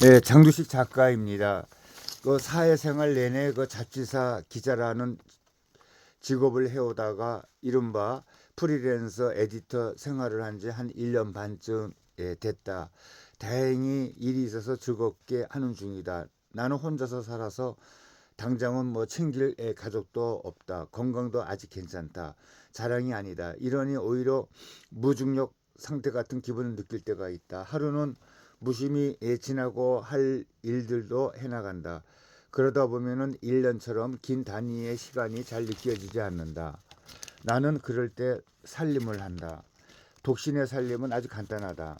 네, 장두식 작가입니다. 그 사회생활 내내 그 잡지사 기자라는 직업을 해오다가 이른바 프리랜서 에디터 생활을 한 지 한 1년 반쯤 예, 됐다. 다행히 일이 있어서 즐겁게 하는 중이다. 나는 혼자서 살아서 당장은 뭐 챙길 애 가족도 없다. 건강도 아직 괜찮다. 자랑이 아니다. 이러니 오히려 무중력 상태 같은 기분을 느낄 때가 있다. 하루는 무심히 예, 지나고 할 일들도 해나간다. 그러다 보면은 1년처럼 긴 단위의 시간이 잘 느껴지지 않는다. 나는 그럴 때 살림을 한다. 독신의 살림은 아주 간단하다.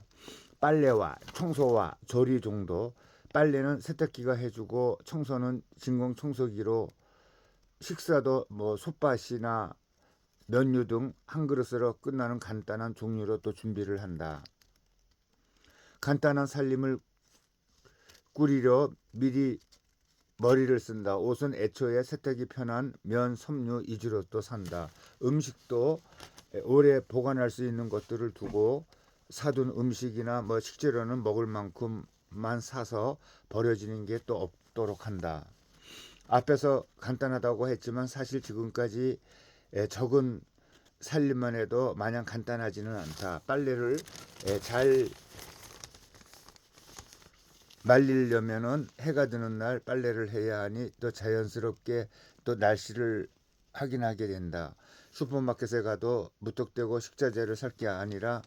빨래와 청소와 조리 정도. 빨래는 세탁기가 해주고 청소는 진공 청소기로 식사도 뭐 솥밭이나 면류 등 한 그릇으로 끝나는 간단한 종류로 또 준비를 한다. 간단한 살림을 꾸리려 미리 머리를 쓴다. 옷은 애초에 세탁이 편한 면, 섬유 위주로 또 산다. 음식도 오래 보관할 수 있는 것들을 두고 사둔 음식이나 뭐 식재료는 먹을 만큼만 사서 버려지는 게 또 없도록 한다. 앞에서 간단하다고 했지만 사실 지금까지 에, 적은 살림만 해도 마냥 간단하지는 않다. 빨래를 에, 잘 말리려면은 해가 드는 날 빨래를 해야 하니 또 자연스럽게 또 날씨를 확인하게 된다. 슈퍼마켓에 가도 무턱대고 식자재를 살 게 아니라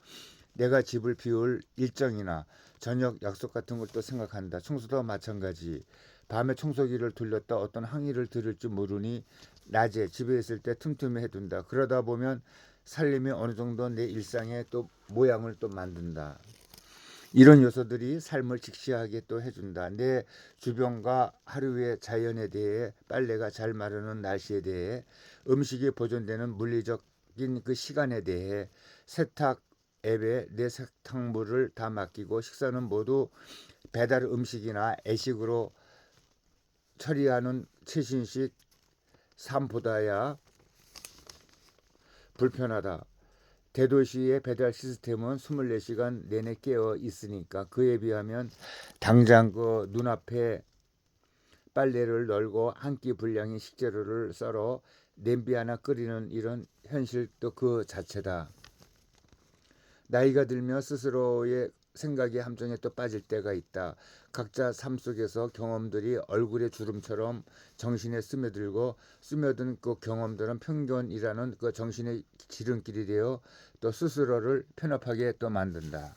내가 집을 비울 일정이나 저녁 약속 같은 걸또 생각한다. 청소도 마찬가지. 밤에 청소기를 돌렸다 어떤 항의를 들을지 모르니 낮에 집에 있을 때 틈틈이 해둔다. 그러다 보면 살림이 어느 정도 내 일상의 또 모양을 또 만든다. 이런 요소들이 삶을 직시하게 또 해준다. 내 주변과 하루의 자연에 대해 빨래가 잘 마르는 날씨에 대해 음식이 보존되는 물리적인 그 시간에 대해 세탁 앱에 내 세탁물을 다 맡기고 식사는 모두 배달 음식이나 애식으로 처리하는 최신식 삶보다야 불편하다. 대도시의 배달 시스템은 24시간 내내 깨어 있으니까 그에 비하면 당장 그 눈앞에 빨래를 널고 한 끼 분량의 식재료를 썰어 냄비 하나 끓이는 이런 현실도 그 자체다. 나이가 들며 스스로의 생각의 함정에 또 빠질 때가 있다. 각자 삶 속에서 경험들이 얼굴의 주름처럼 정신에 스며들고 스며든 그 경험들은 편견이라는 그 정신의 지름길이 되어 또 스스로를 편협하게 또 만든다.